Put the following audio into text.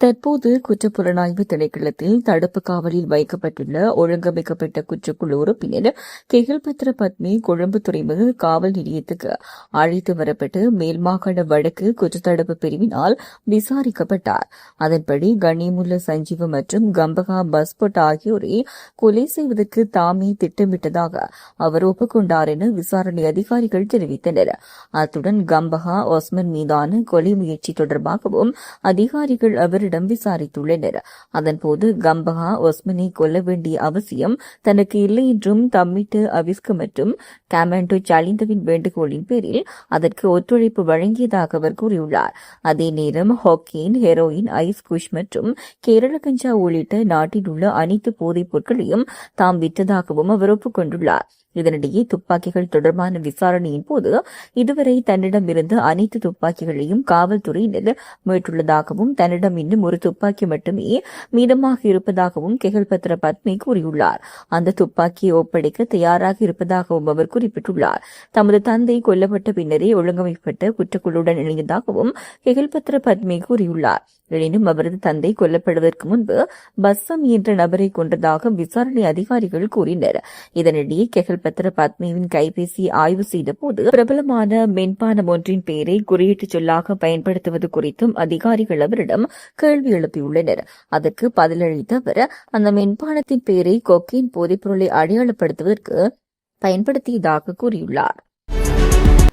தற்போது குற்றப்புலனாய்வு திணைக்களத்தில் தடுப்பு காவலில் வைக்கப்பட்டுள்ள ஒழுங்கமைக்கப்பட்ட குற்றக்குழு உறுப்பினர் கெகில்பத்ர பத்மி கொழும்பு துறைமுக காவல் நிலையத்துக்கு அழைத்து வரப்பட்டு மேல்மாகாண வடக்கு குற்றத்தடுப்பு பிரிவினால் விசாரிக்கப்பட்டார். அதன்படி கனிமுல்ல சஞ்சீவ மற்றும் கம்பகா பஸ்பட் ஆகியோரை கொலை செய்வதற்கு தாமே திட்டமிட்டதாக அவர் ஒப்புக்கொண்டார் என விசாரணை அதிகாரிகள் தெரிவித்தனர். அத்துடன் கம்பகா ஒஸ்மன் மீதான கொலை முயற்சி தொடர்பாகவும் அதிகாரிகள் அவர் அவரிடம் விசாரித்துள்ளனர். அதன்போது கம்பஹா ஒஸ்மனை கொல்ல வேண்டிய அவசியம் தனக்கு இல்லை என்றும் தம்மிட்டு அவிஸ்கு மற்றும் கேமண்டோ சலிந்தவின் வேண்டுகோளின் பேரில் அதற்கு ஒத்துழைப்பு வழங்கியதாக அவர் கூறியுள்ளார். அதே நேரம் ஹாக்கின் ஹெரோயின் ஐஸ் குஷ் மற்றும் கேரள கஞ்சா உள்ளிட்ட நாட்டில் உள்ள அனைத்து போதைப் பொருட்களையும் தாம் விற்றதாகவும் அவர் ஒப்புக்கொண்டுள்ளார். இதனிடையே துப்பாக்கிகள் தொடர்பான விசாரணையின் போது இதுவரை தன்னிடம் இருந்து அனைத்து துப்பாக்கிகளையும் காவல்துறையினர் மீட்டுள்ளதாகவும் தன்னிடம் இன்னும் ஒரு துப்பாக்கி மட்டுமே மீதமாக இருப்பதாகவும் கெகல்பத்ர பத்மி கூறியுள்ளார். அந்த துப்பாக்கியை ஒப்படைக்க தயாராக இருப்பதாகவும் அவர் குறிப்பிட்டுள்ளார். தமது தந்தை கொல்லப்பட்ட பின்னரே ஒழுங்கமைக்கப்பட்ட குற்றக்குழுடன் இணைந்ததாகவும் கெகல்பத்ர பத்மி கூறியுள்ளார். எனினும் அவரது தந்தை கொல்லப்படுவதற்கு முன்பு பஸ்ஸம் என்ற நபரை கொண்டதாக விசாரணை அதிகாரிகள் கூறினர். இதனிடையே கெகல்பத்ர பத்மியின் கைபேசி ஆய்வு செய்தபோது பிரபலமான மென்பானம் ஒன்றின் பெயரை குறியீட்டு சொல்லாக பயன்படுத்துவது குறித்தும் அதிகாரிகள் அவரிடம் கேள்வி எழுப்பியுள்ளனர். அதற்கு பதிலளித்த அவர் அந்த மென்பானத்தின் பெயரை கொக்கையின் போதைப்பொருளை அடையாளப்படுத்துவதற்கு பயன்படுத்தியதாக கூறியுள்ளார்.